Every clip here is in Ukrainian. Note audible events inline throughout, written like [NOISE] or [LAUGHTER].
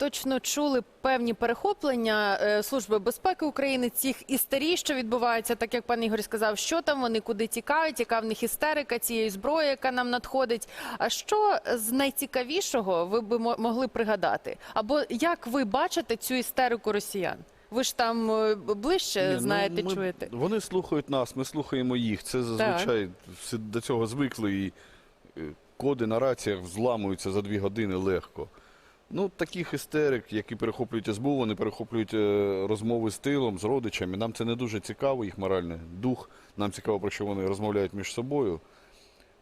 точно чули певні перехоплення е, Служби безпеки України, цих істерій, що відбуваються, так як пан Ігор сказав, що там вони куди тікають, яка в них істерика цієї зброї, яка нам надходить. А що з найцікавішого ви би могли пригадати? Або як ви бачите цю істерику росіян? Ви ж там е, ближче Ні, ну, знаєте, ми- чуєте. Вони слухають нас, ми слухаємо їх. Це зазвичай всі до цього звикли і е, коди на раціях взламуються за дві години легко. Ну, таких істерик, які перехоплюють СБУ, вони перехоплюють е, розмови з тилом, з родичами. Нам це не дуже цікаво, їх моральний дух. Нам цікаво, про що вони розмовляють між собою.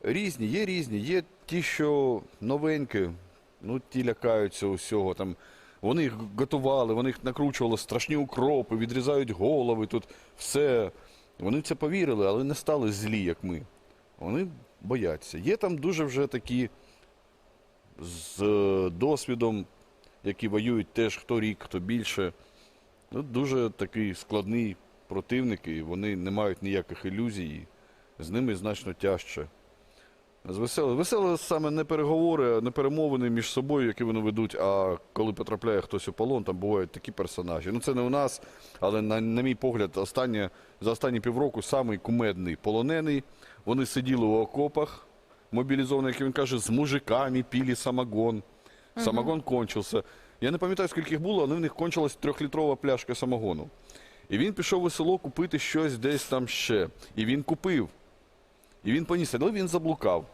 Різні, є різні, є ті, що новенькі, ну ті лякаються усього. Там, вони їх готували, вони їх накручували страшні укропи, відрізають голови, тут все. Вони це повірили, але не стали злі, як ми. Вони бояться. Є там дуже вже такі з е, досвідом, які воюють теж хто рік, хто більше. Ну, дуже такий складний противник, і вони не мають ніяких ілюзій. З ними значно тяжче. З. Веселе саме не переговори, не перемовини між собою, які вони ведуть, а коли потрапляє хтось у полон, там бувають такі персонажі. Ну це не у нас, але на, на мій погляд, останнє, за останні півроку самий кумедний полонений. Вони сиділи у окопах, мобілізовані, як він каже, з мужиками пілі самогон. Самогон кончився. Я не пам'ятаю, скільки їх було, але в них кончилась трьохлітрова пляшка самогону. І він пішов у село купити щось десь там ще. І він купив. І він поніс, але він заблукав.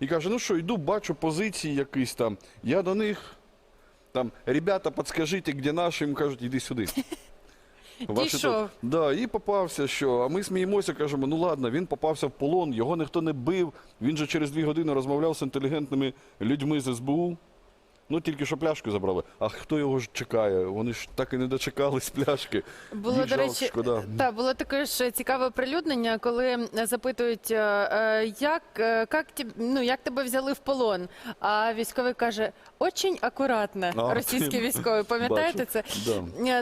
І каже: ну що, йду, бачу позиції якісь там. Я до них там, ребята, підскажіть, де наші, їм кажуть, іди сюди. [LAUGHS] Ваші Дійшов. тут- Да, і попався, що. А ми сміємося, кажемо, ну ладно, він попався в полон, його ніхто не бив. Він же через дві години розмовляв з інтелігентними людьми з СБУ. Ну, тільки що пляшку забрали. А хто його ж чекає? Вони ж так і не дочекались пляшки. Було, Їх до жалко, речі, шкода. та було таке ж цікаве прилюднення, коли запитують, е, е, як, е, як, ті- ну, як тебе взяли в полон. А військовий каже, очень акуратно. А, Російський військовий, пам'ятаєте бачу. це? Да. Е,